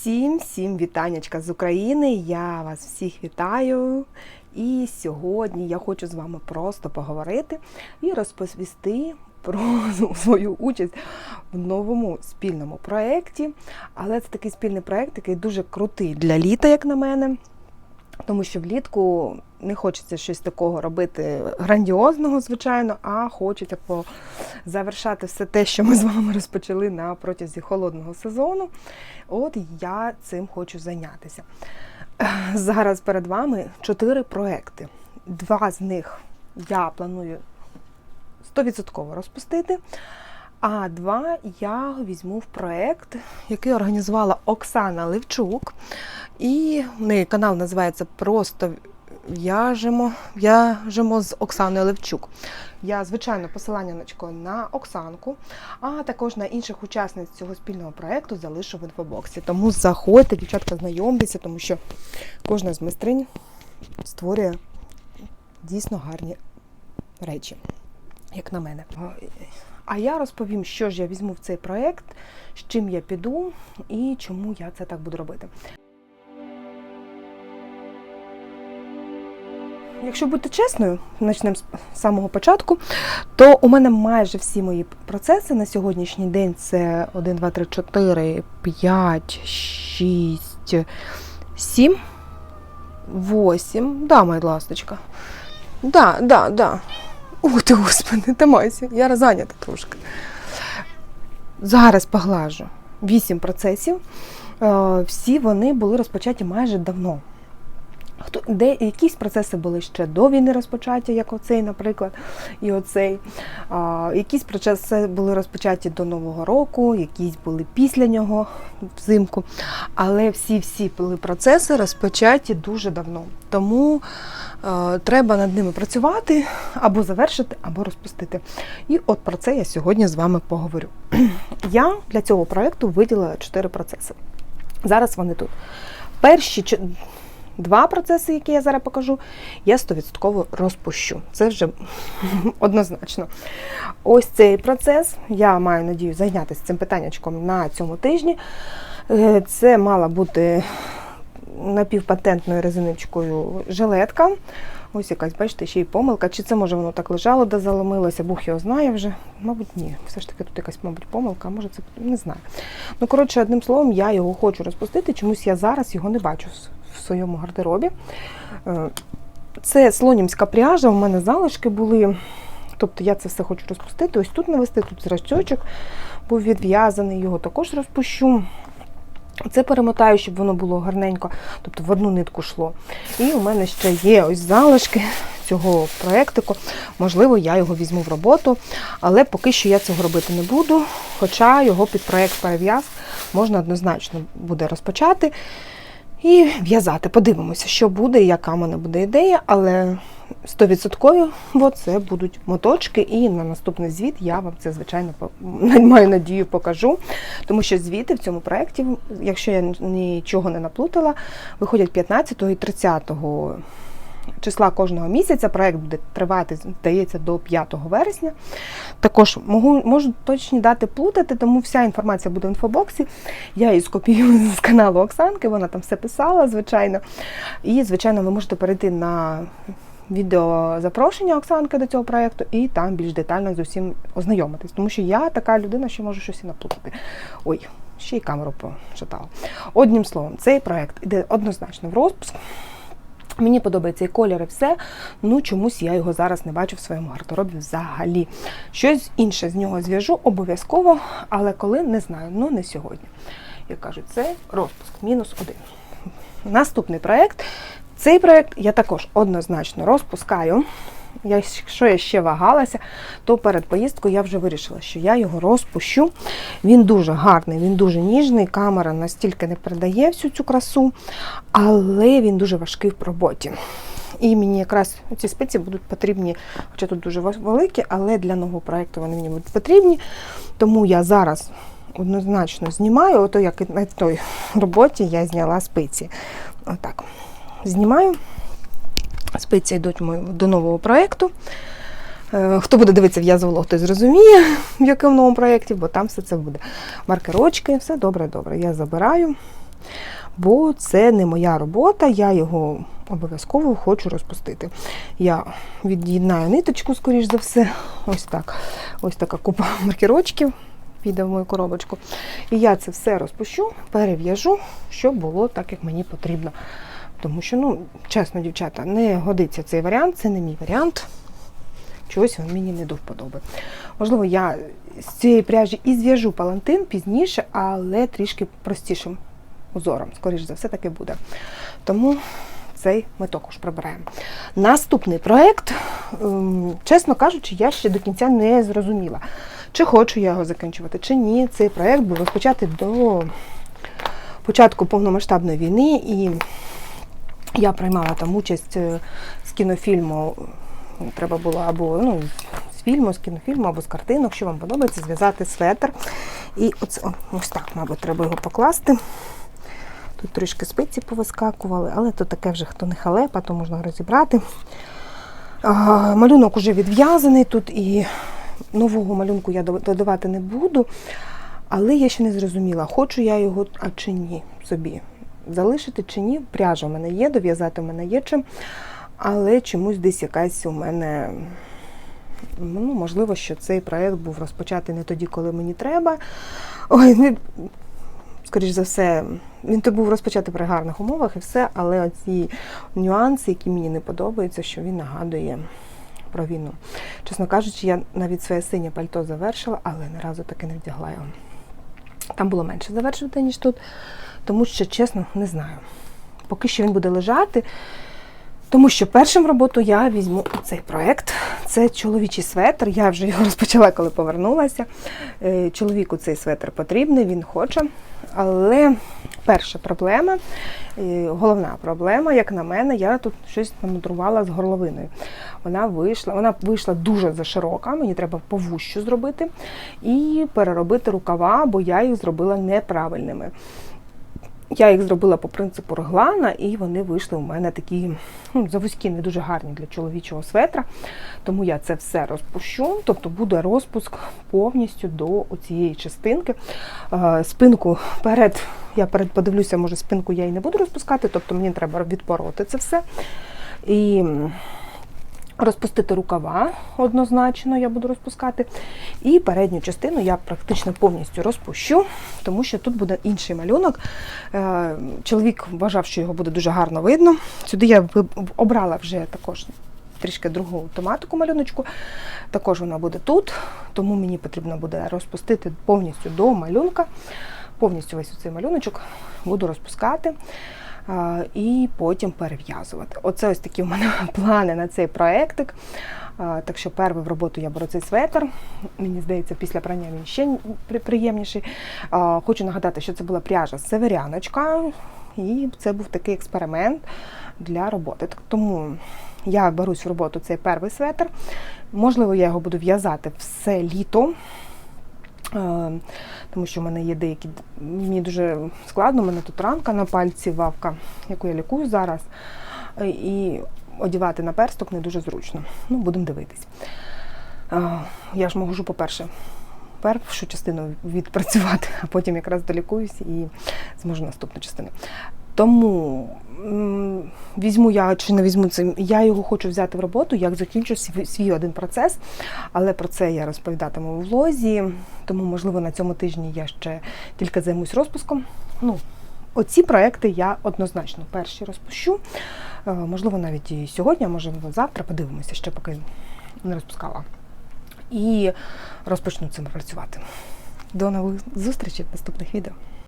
Всім всім вітаннячка з України. Я вас всіх вітаю. І сьогодні я хочу з вами просто поговорити і розповісти про свою участь в новому спільному проєкті. Але це такий спільний проєкт, який дуже крутий для літа, як на мене. Тому що влітку не хочеться щось такого робити грандіозного, звичайно, а хочеться завершати все те, що ми з вами розпочали на протязі холодного сезону. От я цим хочу зайнятися. Зараз перед вами чотири проекти. Два з них я планую 100% розпустити. А два я візьму в проект, який організувала Оксана Левчук. І в неї канал називається Просто в'яжемо, в'яжемо з Оксаною Левчук. Я, звичайно, посилання на Оксанку, а також на інших учасниць цього спільного проекту залишу в інфобоксі. Тому заходьте, дівчатка, знайомтеся, тому що кожна з майстринь створює дійсно гарні речі, як на мене. А я розповім, що ж я візьму в цей проект, з чим я піду і чому я це так буду робити. Якщо бути чесною, почнемо з самого початку, то у мене майже всі мої процеси на сьогоднішній день це 1, 2, 3, 4, 5, 6, 7, 8. Да, моя ласточка. Да, да, да. Ух ти, господи, тамайся, я зайнята трошки. Зараз поглажу. Вісім процесів. Е, Всі вони були розпочаті майже давно. Хто де якісь процеси були ще до війни розпочаті, як оцей, наприклад, і оцей. А, якісь процеси були розпочаті до Нового року, якісь були після нього взимку. Але всі-всі були процеси розпочаті дуже давно. Тому е, треба над ними працювати або завершити, або розпустити. І от про це я сьогодні з вами поговорю. Я для цього проєкту виділила чотири процеси. Зараз вони тут. Перші два процеси, які я зараз покажу, я 100% розпущу. Це вже однозначно. Ось цей процес. Я маю надію зайнятися цим питаннячком на цьому тижні. Е, Це мала бути напівпатентною резиничкою жилетка. Ось якась, бачите, ще й помилка. Чи це може воно так лежало, де заломилося, Бог його знає вже. Мабуть, ні. Все ж таки тут якась, мабуть, помилка, може це не знаю. Ну, коротше, одним словом, я його хочу розпустити, чомусь я зараз його не бачу в- в своєму гардеробі. Е, Це слонімська пряжа, у мене залишки були. Тобто я це все хочу розпустити. Ось тут навести, тут зразчочок був відв'язаний, його також розпущу. Це перемотаю, щоб воно було гарненько, тобто в одну нитку йшло. І у мене ще є ось залишки цього проєктику. Можливо, я його візьму в роботу, але поки що я цього робити не буду. Хоча його під проєкт перев'яз можна однозначно буде розпочати і в'язати. Подивимося, що буде, яка в мене буде ідея, але 100% це будуть моточки, і на наступний звіт я вам це, звичайно, маю надію покажу. Тому що звіти в цьому проєкті, якщо я нічого не наплутала, виходять 15 і 30 числа кожного місяця. Проєкт буде тривати, здається, до 5 вересня. Також можу, можу точні дати плутати, тому вся інформація буде в інфобоксі. Я її скопіюю з каналу Оксанки, вона там все писала, звичайно. І, звичайно, ви можете перейти на відео запрошення Оксанки до цього проєкту і там більш детально з усім ознайомитись. Тому що я така людина, що можу щось і наплутати. Ой, ще й камеру пошатала. Одним словом, цей проєкт іде однозначно в розпуск. Мені подобається і колір, і все. Ну чомусь я його зараз не бачу в своєму гардеробі взагалі. Щось інше з нього зв'яжу обов'язково, але коли не знаю. Ну не сьогодні. Як кажуть, це розпуск мінус один. Наступний проєкт. Цей проєкт я також однозначно розпускаю. Якщо я ще вагалася, то перед поїздкою я вже вирішила, що я його розпущу. Він дуже гарний, він дуже ніжний, камера настільки не передає всю цю красу, але він дуже важкий в роботі. І мені якраз ці спиці будуть потрібні, хоча тут дуже великі, але для нового проєкту вони мені будуть потрібні. Тому я зараз однозначно знімаю, ото як на той роботі я зняла спиці. Отак. Знімаю. Спиці йдуть до нового проєкту. Е, Хто буде дивитися в'язовлог, той зрозуміє, в якому новому проєкті, бо там все це буде. Маркерочки, все добре, добре. Я забираю. Бо це не моя робота, я його обов'язково хочу розпустити. Я від'єднаю ниточку, скоріш за все. Ось так. Ось така купа маркерочків піде в мою коробочку. І я це все розпущу, перев'яжу, щоб було так, як мені потрібно. Тому що, ну, чесно, дівчата, не годиться цей варіант, це не мій варіант. Чогось він мені не до вподоби. Можливо, я з цієї пряжі і зв'яжу палантин пізніше, але трішки простішим узором. Скоріше за все, таки буде. Тому цей ми також прибираємо. Наступний проєкт, ем, чесно кажучи, я ще до кінця не зрозуміла, чи хочу я його закінчувати, чи ні. Цей проєкт був розпочатий до початку повномасштабної війни, і я приймала там участь е, з кінофільму. Треба було або ну, з фільму, з кінофільму, або з картинок, що вам подобається, зв'язати светр. І оце, ось так, мабуть, треба його покласти. Тут трішки спиці повискакували, але то таке вже хто не халепа, то можна розібрати. А, малюнок уже відв'язаний тут і нового малюнку я додавати не буду. Але я ще не зрозуміла, хочу я його, а чи ні собі залишити чи ні. Пряжа в мене є, дов'язати в мене є чим. Але чомусь десь якась у мене, ну, можливо, що цей проєкт був розпочатий не тоді, коли мені треба. Ой, ну, скоріш за все, він то був розпочатий при гарних умовах і все, але оці нюанси, які мені не подобаються, що він нагадує про війну. Чесно кажучи, я навіть своє синє пальто завершила, але разу таки не вдягла його. Там було менше завершувати, ніж тут, тому що, чесно, не знаю. Поки що він буде лежати. Тому що першим роботу я візьму цей проект. Це чоловічий светр. Я вже його розпочала, коли повернулася. Е, Чоловіку цей светр потрібний, він хоче. Але перша проблема, е, головна проблема, як на мене, я тут щось намудрувала з горловиною. Вона вийшла, вона вийшла дуже заширока, мені треба повущу зробити і переробити рукава, бо я їх зробила неправильними. Я їх зробила по принципу реглана, і вони вийшли у мене такі ну, завузькі, не дуже гарні для чоловічого светра. Тому я це все розпущу, тобто буде розпуск повністю до цієї частинки. Спинку перед, я перед подивлюся, може спинку я і не буду розпускати, тобто мені треба відпороти це все. І Розпустити рукава однозначно, я буду розпускати. І передню частину я практично повністю розпущу, тому що тут буде інший малюнок. Е, чоловік вважав, що його буде дуже гарно видно. Сюди я обрала вже також трішки другу тематику малюночку. Також вона буде тут, тому мені потрібно буде розпустити повністю до малюнка. Повністю весь цей малюночок буду розпускати і потім перев'язувати. Оце ось такі у мене плани на цей проектик. Так що перший в роботу я беру цей светр. Мені здається, після прання він ще приємніший. Хочу нагадати, що це була пряжа Северяночка, і це був такий експеримент для роботи. Тому я берусь в роботу цей перший светр. Можливо, я його буду в'язати все літо. Е, тому що в мене є деякі, мені дуже складно, у мене тут ранка на пальці, вавка, яку я лікую зараз. Е, і одівати на персток не дуже зручно. Ну, будемо дивитись. Е, я ж можу, по-перше, першу частину відпрацювати, а потім якраз долікуюсь і зможу наступну частину. Тому візьму я чи не візьму це, я його хочу взяти в роботу, як закінчу свій, один процес, але про це я розповідатиму у влозі, тому, можливо, на цьому тижні я ще тільки займусь розпуском. Ну, Оці проекти я однозначно перші розпущу. Е, можливо, навіть і сьогодні, а може завтра подивимося, ще поки не розпускала. І розпочну цим працювати. До нових зустрічей в наступних відео.